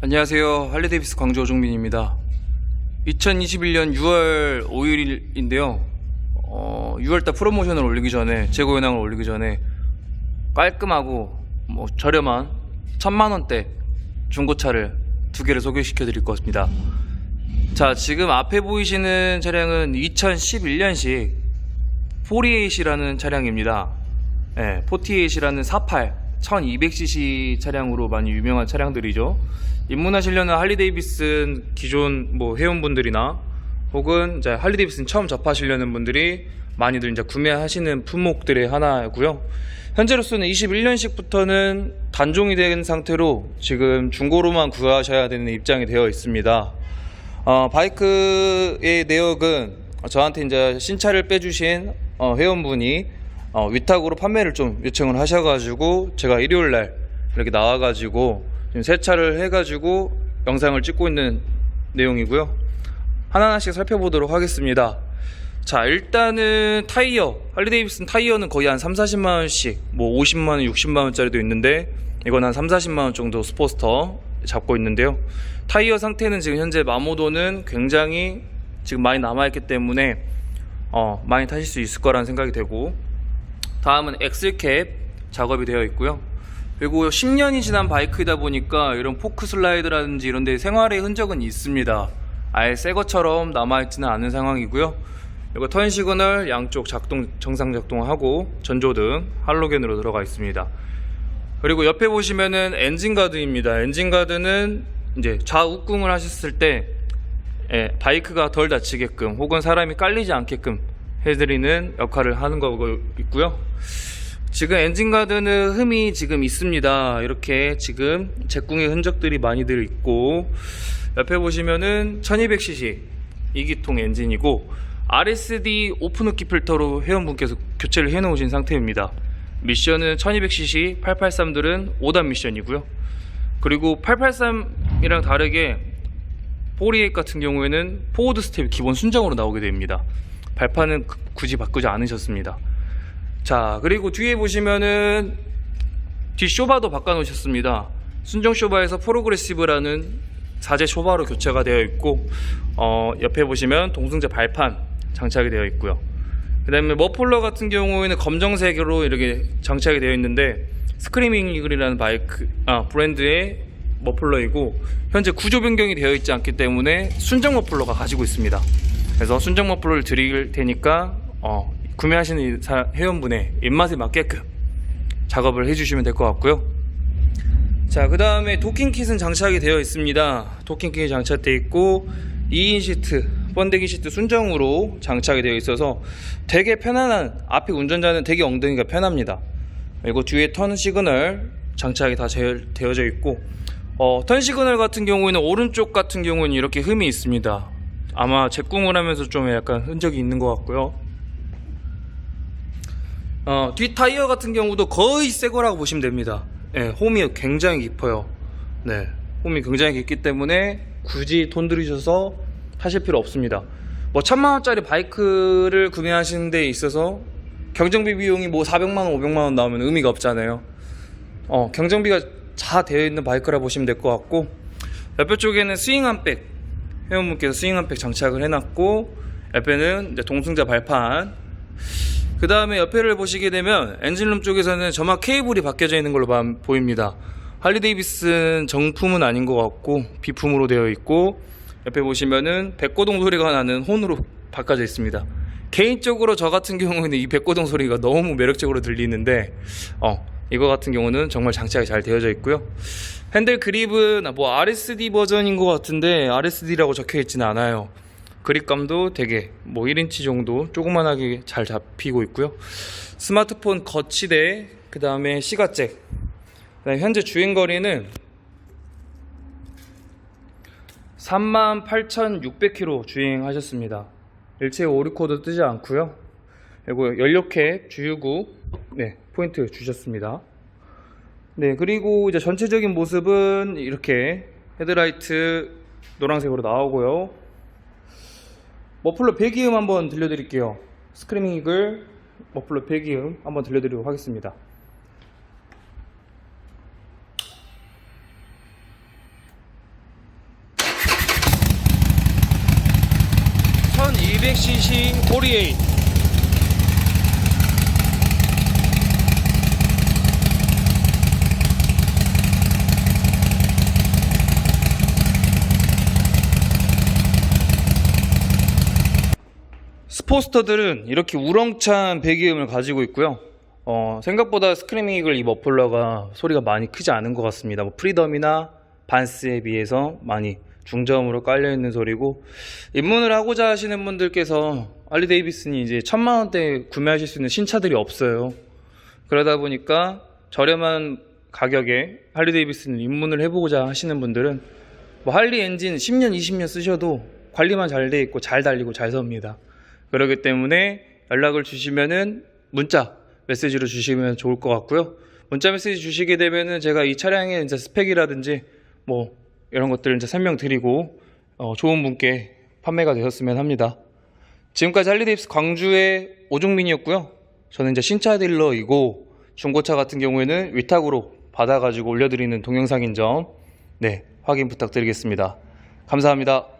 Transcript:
안녕하세요. 할리데이비스 광주 오종민입니다. 2021년 6월 5일인데요. 어, 6월달 프로모션을 올리기 전에, 재고 현황을 올리기 전에 깔끔하고 뭐 저렴한 천만 원대 중고차를 두 개를 소개시켜 드릴 것입니다. 자, 지금 앞에 보이시는 차량은 2011년식 48이라는 차량입니다. 네, 48이라는 48 1200cc 차량으로 많이 유명한 차량들이죠. 입문하시려는 할리데이비슨 기존 뭐 회원분들이나 혹은 이제 할리데이비슨 처음 접하시려는 분들이 많이들 이제 구매하시는 품목들의 하나고요. 현재로서는 21년식부터는 단종이 된 상태로 지금 중고로만 구하셔야 되는 입장이 되어 있습니다. 어, 바이크의 내역은 저한테 이제 신차를 빼주신 어, 회원분이 어, 위탁으로 판매를 좀 요청을 하셔가지고 제가 일요일 날 이렇게 나와가지고 지금 세차를 해가지고 영상을 찍고 있는 내용이고요. 하나하나씩 살펴보도록 하겠습니다. 자, 일단은 타이어. 할리데이비슨 타이어는 거의 한 3, 40만원씩, 뭐 50만원, 60만원짜리도 있는데, 이건 한 3, 40만원 정도 스포스터 잡고 있는데요. 타이어 상태는 지금 현재 마모도는 굉장히 지금 많이 남아있기 때문에, 어, 많이 타실 수 있을 거라는 생각이 되고, 다음은 엑셀캡 작업이 되어 있고요. 그리고 10년이 지난 바이크이다 보니까 이런 포크 슬라이드라든지 이런 데 생활의 흔적은 있습니다. 아예 새 것처럼 남아있지는 않은 상황이고요. 그리고 턴 시그널 양쪽 작동 정상 작동하고 전조등 할로겐으로 들어가 있습니다. 그리고 옆에 보시면은 엔진 가드입니다. 엔진 가드는 이제 좌우궁을 하셨을 때 예, 바이크가 덜 다치게끔 혹은 사람이 깔리지 않게끔 해드리는 역할을 하는 거고 있고요. 지금 엔진 가드는 흠이 지금 있습니다. 이렇게 지금 제궁의 흔적들이 많이들 있고 옆에 보시면은 1200cc 2기통 엔진이고 RSD 오픈흡기 필터로 회원분께서 교체를 해놓으신 상태입니다. 미션은 1200cc 883들은 5단 미션이고요. 그리고 883이랑 다르게 포리에이 같은 경우에는 포워드 스텝이 기본 순정으로 나오게 됩니다. 발판은 그- 굳이 바꾸지 않으셨습니다. 자, 그리고 뒤에 보시면은 뒤 쇼바도 바꿔 놓으셨습니다. 순정 쇼바에서 프로그레시브라는 사제 쇼바로 교체가 되어 있고, 어, 옆에 보시면 동승자 발판 장착이 되어 있고요. 그 다음에 머플러 같은 경우에는 검정색으로 이렇게 장착이 되어 있는데, 스크리밍 이글이라는 바이크, 아, 브랜드의 머플러이고, 현재 구조 변경이 되어 있지 않기 때문에 순정 머플러가 가지고 있습니다. 그래서 순정 머플러를 드릴 테니까, 어, 구매하시는 회원분의 입맛에 맞게끔 작업을 해주시면 될 것 같고요. 자, 그 다음에 도킹 킷은 장착이 되어 있습니다. 도킹 킷이 장착되어 있고 2인 시트, 번데기 시트 순정으로 장착이 되어 있어서 되게 편안한 앞에 운전자는 되게 엉덩이가 편합니다. 그리고 뒤에 턴 시그널 장착이 다 제- 되어져 있고 어, 턴 시그널 같은 경우에는 오른쪽 같은 경우는 이렇게 흠이 있습니다. 아마 제궁을 하면서 좀 약간 흔적이 있는 것 같고요. 어, 뒷 타이어 같은 경우도 거의 새 거라고 보시면 됩니다. 예, 홈이 굉장히 깊어요. 네, 홈이 굉장히 깊기 때문에 굳이 돈 들이셔서 하실 필요 없습니다. 뭐 천만 원짜리 바이크를 구매하시는 데 있어서 경정비 비용이 뭐 400만 원, 500만 원 나오면 의미가 없잖아요. 어, 경정비가 다 되어 있는 바이크라 보시면 될 것 같고 옆에 쪽에는 스윙 한 백 회원분께서 스윙한 백 장착을 해놨고 옆에는 동승자 발판 그 다음에 옆에를 보시게 되면 엔진룸 쪽에서는 점막 케이블이 바뀌어져 있는 걸로 봐- 보입니다. 할리데이비슨 정품은 아닌 것 같고 비품으로 되어 있고 옆에 보시면은 백고동 소리가 나는 혼으로 바꿔져 있습니다. 개인적으로 저 같은 경우에는 이 백고동 소리가 너무 매력적으로 들리는데 어 이거 같은 경우는 정말 장착이 잘 되어져 있고요. 핸들 그립은 뭐 RSD 버전인 것 같은데 RSD라고 적혀 있지는 않아요. 그립감도 되게 뭐 1인치 정도 조그만하게 잘 잡히고 있고요. 스마트폰 거치대, 그 다음에 시가잭. 현재 주행 거리는 38,600km 주행하셨습니다. 일체 오류 코드 뜨지 않고요. 그리고 연료캡 주유구 네, 포인트 주셨습니다. 네, 그리고 이제 전체적인 모습은 이렇게 헤드라이트 노란색으로 나오고요. 머플러 배기음 한번 들려드릴게요. 스크리밍 이글 머플러 배기음 한번 들려드리도록 하겠습니다. 1200cc 48 스포스터들은 이렇게 우렁찬 배기음을 가지고 있고요. 어, 생각보다 스크리밍 이글 이 머플러가 소리가 많이 크지 않은 것 같습니다. 뭐 프리덤이나 반스에 비해서 많이 중저음으로 깔려 있는 소리고 입문을 하고자 하시는 분들께서 알리 데이비슨이 이제 천만 원대 구매하실 수 있는 신차들이 없어요. 그러다 보니까 저렴한 가격에 할리 데이비슨을 입문을 해보고자 하시는 분들은 뭐 할리 엔진 10년, 20년 쓰셔도 관리만 잘 돼 있고 잘 달리고 잘 섭니다. 그렇기 때문에 연락을 주시면은 문자 메시지로 주시면 좋을 것 같고요. 문자 메시지 주시게 되면은 제가 이 차량의 이제 스펙이라든지 뭐 이런 것들을 이제 설명드리고 어, 좋은 분께 판매가 되셨으면 합니다. 지금까지 할리데이비스 광주의 오종민이었고요. 저는 이제 신차 딜러이고 중고차 같은 경우에는 위탁으로 받아가지고 올려드리는 동영상인 점 네, 확인 부탁드리겠습니다. 감사합니다.